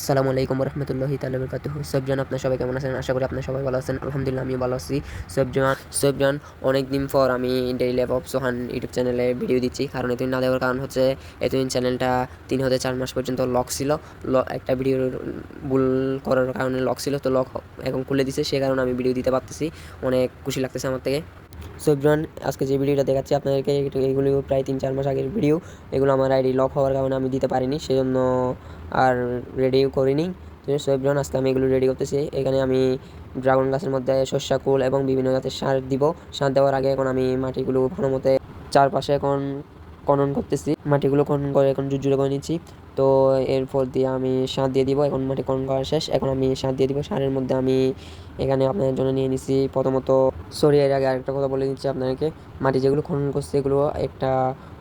আসসালামু আলাইকুম রহমতুল্লাহি তালা বরকাতুহ সবজন আপনার সবাই কেমন আছেন? আশা করি আপনার সবাই ভালো আছেন। আলহামদুলিল্লাহ আমি ভালো আছি। সবজন সবজন অনেক দিন পর আমি daily lab of Sohan YouTube চ্যানেলে ভিডিও দিচ্ছি। কারণ এতদিন না দেওয়ার কারণ হচ্ছে, এতদিন চ্যানেলটা তিন হতে চার মাস পর্যন্ত লক ছিল। একটা ভিডিও ভুল করার কারণে লক ছিল। তো লক এখন খুলে দিছে। সে কারণে আমি ভিডিও দিতে পারতেছি। অনেক খুশি লাগতেছে আমার থেকে। সবজন আজকে যে ভিডিওটা দেখাচ্ছি আপনাদেরকে এগুলো প্রায় তিন চার মাস আগের ভিডিও এগুলো আমার আইডি লক হওয়ার কারণে আমি দিতে পারিনি, সেজন্য আর রেডিও করিনি। তো সবজন আজকে আমি এগুলো রেডি করতেছি। এখানে আমি ড্রাগন গাছের মধ্যে শস্যা কুল এবং বিভিন্ন জাতের সার দিব। সার দেওয়ার আগে এখন আমি মাটিগুলো ভালো মতে চারপাশে এখন খনন করতেছি। মাটিগুলো খনন করে এখন জুজুরে করে নিচ্ছি। তো এরপর দিয়ে আমি সার দিয়ে দিব, এখন মাটি খনন করা শেষ। এখন আমি সার দিয়ে দিব, সারের মধ্যে আমি এখানে আপনাদের জন্য নিয়ে নিচ্ছি প্রথমত সরি, এর আগে আরেকটা কথা বলে দিচ্ছি আপনাদেরকে। মাটি যেগুলো খনন করছে এগুলো একটা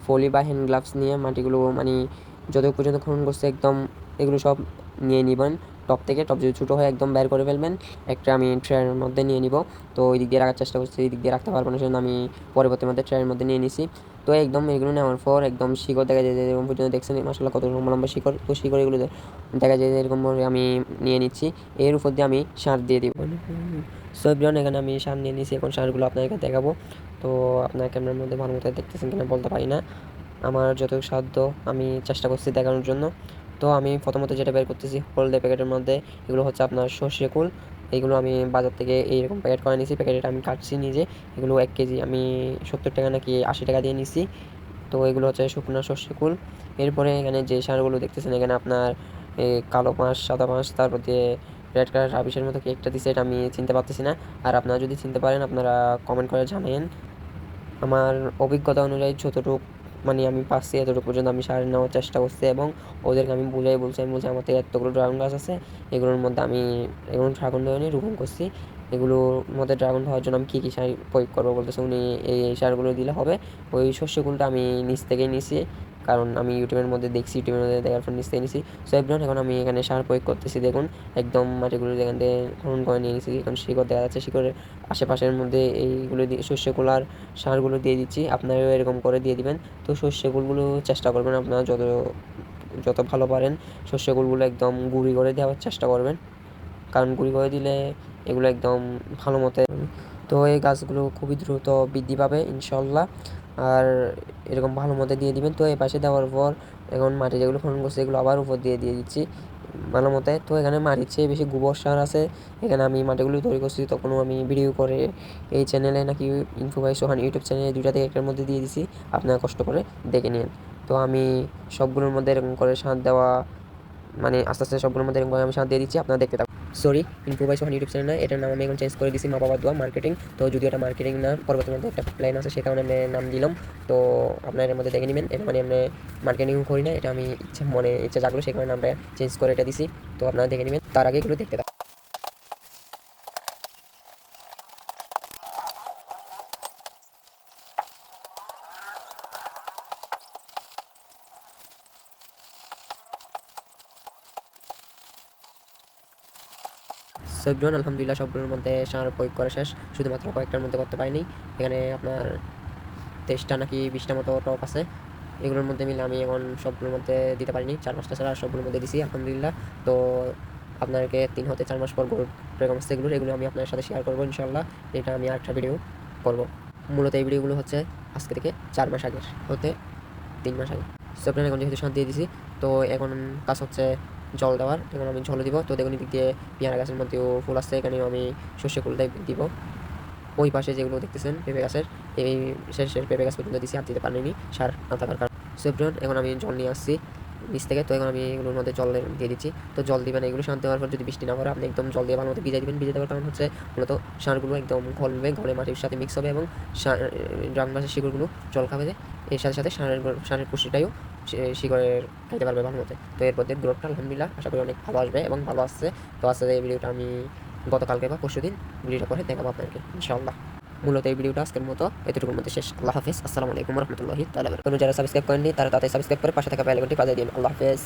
ফলি বা হ্যান্ড গ্লাভস নিয়ে মাটিগুলো মানে যত পর্যন্ত খনন করছে একদম এগুলো সব নিয়ে নিবেন। টপ থেকে টপ যদি ছোটো হয় একদম বের করে ফেলবেন। একটা আমি ট্রের মধ্যে নিয়ে নিব। তো ওই দিক দিয়ে রাখার চেষ্টা করছি এই দিক দিয়ে রাখতে পারব না, সেজন্য আমি পরবর্তী মধ্যে ট্রের মধ্যে নিয়ে নিছি। তো একদম এগুলো নেওয়ার পর একদম শিকড় দেখা যায় এরকম পর্যন্ত দেখছেন মাসাল্লাহ কত লম্বা লম্বা শিকড়, তো শিকড় এগুলো দেখা যায় এরকম আমি নিয়ে নিচ্ছি। এর উপর দিয়ে আমি সার দিয়ে দিব। সব এখানে আমি সার নিয়ে নিয়েছি এখন সারগুলো আপনাদেরকে দেখাবো। তো আপনার ক্যামেরার মধ্যে ভালো মতো দেখতেছেন কিনা বলতে পারি না। আমার যত সাধ্য আমি চেষ্টা করছি দেখানোর জন্য। তো আমি প্রথমত যেটা বের করতেছি হলদে প্যাকেটের মধ্যে, এগুলো হচ্ছে আপনার সর্ষে কুল। এগুলো আমি বাজার থেকে এইরকম প্যাকেট করে নিয়েছি প্যাকেটটা আমি কাটছি নিজে। এগুলো এক কেজি আমি সত্তর টাকা নাকি আশি টাকা দিয়ে নিছি। তো এগুলো হচ্ছে শুকনো সর্ষে কুল। এরপরে এখানে যে সারগুলো দেখতেছেন, এখানে আপনার কালো পাঁশ, সাদা পাঁশ, তারপর দিয়ে রেড কালার রাবিশের মতো কি একটা দিছে, এটা আমি চিনতে পারতেছি না। আর আপনারা যদি চিনতে পারেন, আপনারা কমেন্ট করে জানাবেন আমার অভিজ্ঞতা অনুযায়ী যতটুকু মানে আমি পাচ্ছি এতটুকু পর্যন্ত আমি সার নেওয়ার চেষ্টা করছি এবং ওদেরকে আমি বুঝাই বলছি, আমি বলছি আমার থেকে এতগুলো ড্রাগন গাছ আছে, এগুলোর মধ্যে আমি এগুলো ড্রাগন নিয়ে রোপণ করছি। এগুলোর মধ্যে ড্রাগন হওয়ার জন্য আমি কী কী সার প্রয়োগ করব বলতেছে, উনি এই এই সারগুলো দিলে হবে। ওই শস্যগুলোটা আমি নিচ থেকেই নিছি। কারণ আমি ইউটিউবের মধ্যে দেখছি, ইউটিউবের মধ্যে দেখার পর নিচ নিয়েছি সো এভরিওয়ান, এখন আমি এখানে সার প্রয়োগ করতেছি। দেখুন, একদম মাটিগুলো যেখান থেকে খনন করে নিয়ে নিছি এখন শিকড় দেখা যাচ্ছে। শিকড়ের আশেপাশের মধ্যে এইগুলো দিয়ে শস্যগুলো আর সারগুলো দিয়ে দিচ্ছি। আপনারাও এরকম করে দিয়ে দিবেন। তো শস্যগুলো চেষ্টা করবেন আপনারা যত যত ভালো পারেন শস্যগুলো একদম গুঁড়ি করে দেওয়ার চেষ্টা করবেন। কারণ গুঁড়ি করে দিলে এগুলো একদম ভালো মতো, তো এই গাছগুলো খুবই দ্রুত বৃদ্ধি পাবে, ইনশাল্লাহ। আর এরকম ভালো মতো দিয়ে দিবেন। তো এই পাশে দেওয়ার পর এখন মাটি যেগুলো খনন করছে, এগুলো আবার উপর দিয়ে দিয়ে দিচ্ছি ভালো মতো। তো এখানে মাটির চেয়ে বেশি গোবর সার আছে। এখানে আমি মাটিগুলো তৈরি করছি, তখনও আমি ভিডিও করে এই চ্যানেলে নাকি ইনফো বাই সোহান ইউটিউব চ্যানেলে দুইটা থেকে একটার মধ্যে দিয়ে দিছি, আপনারা কষ্ট করে দেখে নিন। তো আমি সবগুলোর মধ্যে এরকম করে সার দেওয়া মানে আস্তে আস্তে সবগুলোর মধ্যে এরকম করে আমি সার দিয়ে দিচ্ছি, আপনারা দেখতে থাকুন। সরি ইম্প্রোভাইজ হন ইউটিউব চ্যানেল না এটার নাম আমি এখন চেঞ্জ করে দিছি, মা বাবা দোয়া মার্কেটিং তো যদি এটা মার্কেটিং না, পরবর্তী মধ্যে একটা প্ল্যান আছে, সে কারণে আমি নাম দিলাম। তো আপনার এর মধ্যে দেখে নেবেন। এটা মানে আমি মার্কেটিং করি না, এটা আমি ইচ্ছা, মনে, ইচ্ছা জাগলো সেখানে কারণে নামটা চেঞ্জ করে এটা দিছি। তো আপনারা দেখে নেবেন। তার আগে এগুলো দেখতে থাকুন সবজন আলহামদুলিল্লাহ সবগুলোর মধ্যে সার প্রয়োগ করা শেষ। শুধুমাত্র কয়েকটার মধ্যে করতে পারিনি। এখানে আপনার তেইশটা নাকি বিশটা মতো টপ আছে। এগুলোর মধ্যে মিলে আমি এখন সবগুলোর মধ্যে দিতে পারিনি। চার পাঁচটা ছাড়া সবগুলোর মধ্যে দিছি, আলহামদুলিল্লাহ। তো আপনাকে তিন হতে চার মাস পর গরুর প্রেগমেন্স এগুলো এগুলো আমি আপনার সাথে শেয়ার করব ইনশাল্লাহ এটা আমি আরেকটা ভিডিও করব। মূলত এই ভিডিওগুলো হচ্ছে আজকে থেকে চার মাস আগের, হতে তিন মাস আগে। সো এখন যেহেতু শান্তি দিয়ে দিছি, তো এখন কাজ হচ্ছে জল দেওয়ার, এখন আমি জল দিব। তো দেখুন দিক দিয়ে পেয়ারা গাছের মধ্যেও ফুল আসছে, এখানেও আমি সর্ষে ফুলটাই দিব ওই পাশে যেগুলো দেখতেছেন, পেঁপে গাছের, এই শেষ শেষ পেঁপে গাছ পর্যন্ত দিছি আর দিতে পারিনি, সার না থাকার কারণ। সো এখন আমি জল নিয়ে আসছি নিচ থেকে। তো এখন আমি এগুলোর মধ্যে জল দিয়ে দিচ্ছি। তো জল দিবেন, এগুলো শান্তি হওয়ার পর যদি বৃষ্টি না পড়ে, আপনি একদম জল দিয়ে ভালো মতো ভিজাই দিবেন। ভিজে দেওয়ার কারণ হচ্ছে মূলত সারগুলো একদম গলবে, গলে মাটির সাথে মিক্স হবে এবং ড্রাম গাছের শিকড়গুলো জল খাবে এর সাথে সাথে সারের সারের পুষ্টিটাও শিকড়ের খাইতে পারবে ভালো মতো তো এরপর দিয়ে গ্রোথটা আলহামদুলিল্লাহ, আশা করি অনেক ভালো আসবে এবং ভালো আসছে। তো আসলে এই ভিডিওটা আমি গতকালকে বা পরশু দিন ভিডিওটা করে দেখাবো আপনাকে ইনশাআল্লাহ। মূলত এই ভিডিওটা আজকের মতো। এতটুকুর মধ্যে শেষ। আল্লাহ হাফিজ। আসসালামু আলাইকুম রহমতুল্লাহি তাআলা কোনো যারা সাবস্ক্রাইব করেননি, তারা তাদের সাবস্ক্রাইব করে পাশে থাকা বেল আইকনটি বাজিয়ে দিন। আল্লাহ হাফিজ।